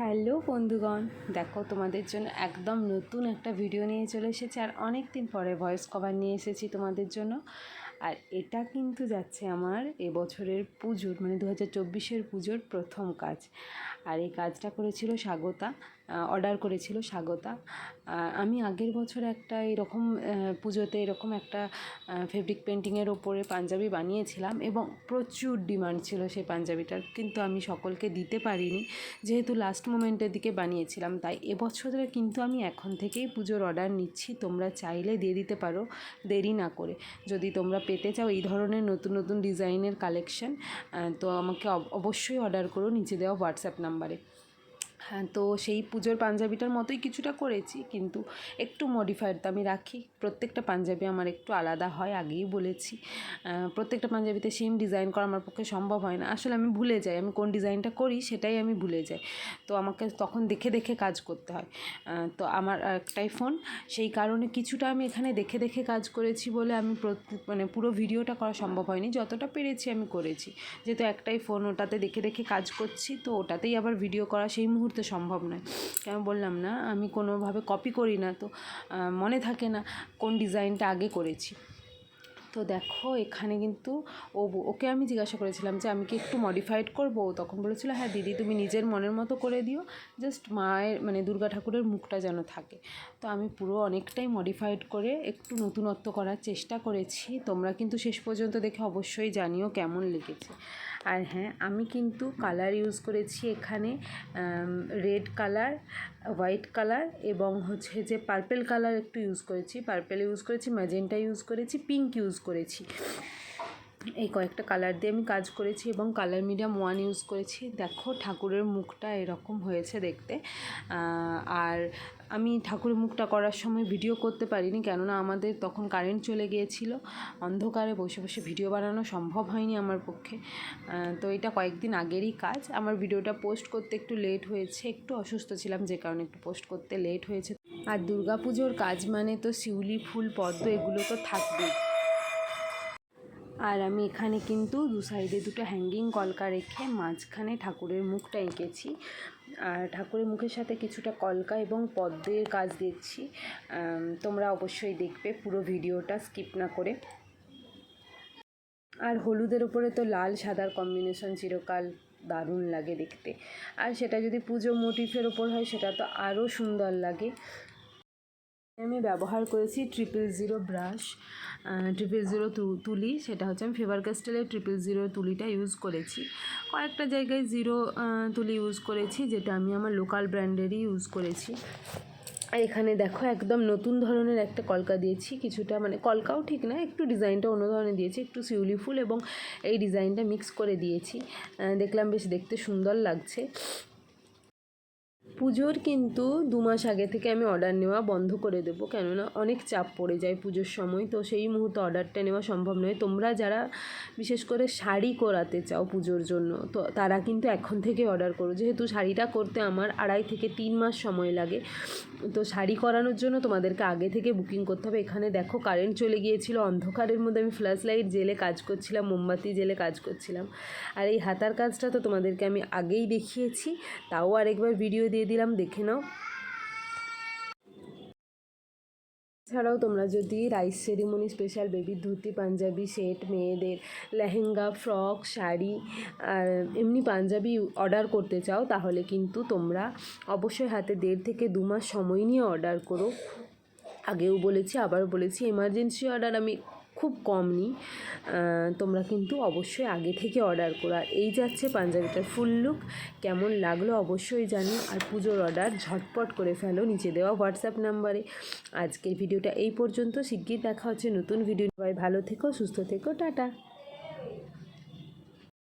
Hello বন্ধুগণ, দেখো তোমাদের জন্য একদম নতুন একটা ভিডিও নিয়ে চলে এসেছি আর অনেক দিন পরে ভয়েস কভার নিয়ে এসেছি তোমাদের জন্য। আর এটা কিন্তু যাচ্ছে আমার এবছরের পুজোর মানে দু হাজার চব্বিশের পুজোর প্রথম কাজ। আর এই কাজটা করেছিল স্বাগতা। অর্ডার করেছিল স্বাগতা। আমি আগের বছর একটা এরকম পুজোতে এরকম একটা ফেব্রিক পেন্টিংয়ের ওপরে পাঞ্জাবি বানিয়েছিলাম এবং প্রচুর ডিমান্ড ছিল সেই পাঞ্জাবিটার। কিন্তু আমি সকলকে দিতে পারিনি। যেহেতু লাস্ট মোমেন্টের দিকে বানিয়েছিলাম, তাই এবছরে কিন্তু আমি এখন থেকেই পুজোর অর্ডার নিচ্ছি। তোমরা চাইলে দিয়ে দিতে পারো, দেরি না করে। যদি তোমরা পেতে চাও এই ধরনের নতুন নতুন ডিজাইনের কালেকশন তো আমাকে অবশ্যই অর্ডার করো নিচে দেওয়া হোয়াটসঅ্যাপ নাম্বারে। হ্যাঁ তো সেই পুজোর পাঞ্জাবিটার মতোই কিছুটা করেছি, কিন্তু একটু মডিফাইড তো আমি রাখি। প্রত্যেকটা পাঞ্জাবি আমার একটু আলাদা হয়, আগেই বলেছি। প্রত্যেকটা পাঞ্জাবিতে সেম ডিজাইন করা আমার পক্ষে সম্ভব হয় না। আসলে আমি ভুলে যাই, আমি কোন ডিজাইনটা করি সেটাই আমি ভুলে যাই। তো আমাকে তখন দেখে দেখে কাজ করতে হয়। তো আমার একটাই ফোন। সেই কারণে কিছুটা আমি এখানে দেখে দেখে কাজ করেছি বলে আমি মানে পুরো ভিডিওটা করা সম্ভব হয়নি। যতটা পেরেছি আমি করেছি। যেহেতু একটাই ফোন, ওটাতে দেখে দেখে কাজ করছি, তো ওটাতেই আবার ভিডিও করা সেই মুহূর্তে সম্ভব নয়। কেন বললাম না? আমি কোনোভাবে কপি করি না, তো মনে থাকে না কোন ডিজাইনটা আগে করেছি। তো দেখো, এখানে কিন্তু ও ওকে আমি জিজ্ঞাসা করেছিলাম যে আমি কি একটু মডিফাইড করব? তখন বলেছিল হ্যাঁ দিদি, তুমি নিজের মনের মতো করে দিও। জাস্ট মায়ের মানে দুর্গা ঠাকুরের মুখটা যেন থাকে। তো আমি পুরো অনেকটাই মডিফাইড করে একটু নতুনত্ব করার চেষ্টা করেছি। তোমরা কিন্তু শেষ পর্যন্ত দেখে অবশ্যই জানিও কেমন লেগেছে। আর হ্যাঁ আমি কিন্তু কালার ইউজ করেছি এখানে রেড কালার হোয়াইট কালার এবং হচ্ছে যে পার্পেল কালার একটু ইউজ করেছি। পার্পেল ইউজ করেছি ম্যাজেন্টা ইউজ করেছি পিঙ্ক ইউজ করেছি। এই কয়েকটা কালার দিয়ে আমি কাজ করেছি এবং কালার মিডিয়াম ওয়ান ইউজ করেছি। দেখো ঠাকুরের মুখটা এরকম হয়েছে দেখতে। আর আমি ঠাকুরের মুখটা করার সময় ভিডিও করতে পারিনি কেননা আমাদের তখন কারেন্ট চলে গিয়েছিল। অন্ধকারে বসে বসে ভিডিও বানানো সম্ভব হয়নি আমার পক্ষে। তো এটা কয়েকদিন আগেরই কাজ। আমার ভিডিওটা পোস্ট করতে একটু লেট হয়েছে। একটু অসুস্থ ছিলাম যে কারণে একটু পোস্ট করতে লেট হয়েছে। আর দুর্গাপুজোর কাজ মানে তো শিউলি ফুল, পদ্ম এগুলো তো থাকবেই। আর আমি এখানে কিন্তু দু সাইডে দুটো হ্যাঙ্গিং কলকা রেখে মাঝখানে ঠাকুরের মুখটা এঁকেছি। আর ঠাকুরের মুখের সাথে কিছুটা কলকা এবং পদ্মের কাজ দিচ্ছি তোমরা অবশ্যই দেখবে পুরো ভিডিওটা স্কিপ না করে। আর হলুদের ওপরে তো লাল সাদার কম্বিনেশন চিরকাল দারুণ লাগে দেখতে। আর সেটা যদি পুজো মোটিফের ওপর হয়, সেটা তো আরও সুন্দর লাগে। আমি ব্যবহার করেছি triple zero brush triple zero তুলি, সেটা হচ্ছে আমি ফেভার ক্যাস্টেলের ট্রিপল জিরো তুলিটা ইউজ করেছি। কয়েকটা জায়গায় জিরো তুলি ইউজ করেছি, যেটা আমি আমার লোকাল ব্র্যান্ডেরই ইউজ করেছি। আর এখানে দেখো একদম নতুন ধরনের একটা কলকা দিয়েছি, কিছুটা মানে কলকাও ঠিক না, একটু ডিজাইনটা অন্য ধরনের দিয়েছি, একটু শিউলি ফুল এবং এই ডিজাইনটা মিক্স করে দিয়েছি। দেখলাম বেশ দেখতে সুন্দর লাগছে। পুজোর কিন্তু দু মাস আগে থেকে আমি অর্ডার নেওয়া বন্ধ করে দেবো। কেননা অনেক চাপ পড়ে যায় পুজোর সময়, তো সেই মুহূর্তে অর্ডারটা নেওয়া সম্ভব নয়। তোমরা যারা বিশেষ করে শাড়ি করাতে চাও পুজোর জন্য, তো তারা কিন্তু এখন থেকে অর্ডার করো। যেহেতু শাড়িটা করতে আমার আড়াই থেকে তিন মাস সময় লাগে তো শাড়ি করানোর জন্য তোমাদেরকে আগে থেকে বুকিং করতে হবে। এখানে দেখো কারেন্ট চলে গিয়েছিল, অন্ধকারের মধ্যে আমি ফ্ল্যাশ লাইট জেলে কাজ করছিলাম, মোমবাতি জেলে কাজ করছিলাম। আর এই হাতার কাজটা তো তোমাদেরকে আমি আগেই দেখিয়েছি, তাও আরেকবার ভিডিও দিয়ে দিলাম, দেখে নাও। ছাড়াও তোমরা যদি rice ceremony special baby dhoti, punjabi set মেয়েদের লেহেঙ্গা ফ্রক শাড়ি, আর এমনি পাঞ্জাবি অর্ডার করতে চাও, তাহলে কিন্তু তোমরা অবশ্যই হাতে দেড় থেকে দু মাস সময় নিয়ে অর্ডার করো। আগেও বলেছি আবার বলেছি এমার্জেন্সি অর্ডার আমি খুব কম নিই তোমরা কিন্তু অবশ্যই আগে থেকে অর্ডার করো। আর এই যাচ্ছে পাঞ্জাবিটার ফুল লুক কেমন লাগল অবশ্যই জানিও। আর পুজোর অর্ডার ঝটপট করে ফেলো নিচে দেওয়া হোয়াটসঅ্যাপ নাম্বারে আজকের ভিডিওটা এই পর্যন্ত। শিগগির দেখা হচ্ছে নতুন ভিডিও ভালো থেকো, সুস্থ থেকো। টাটা।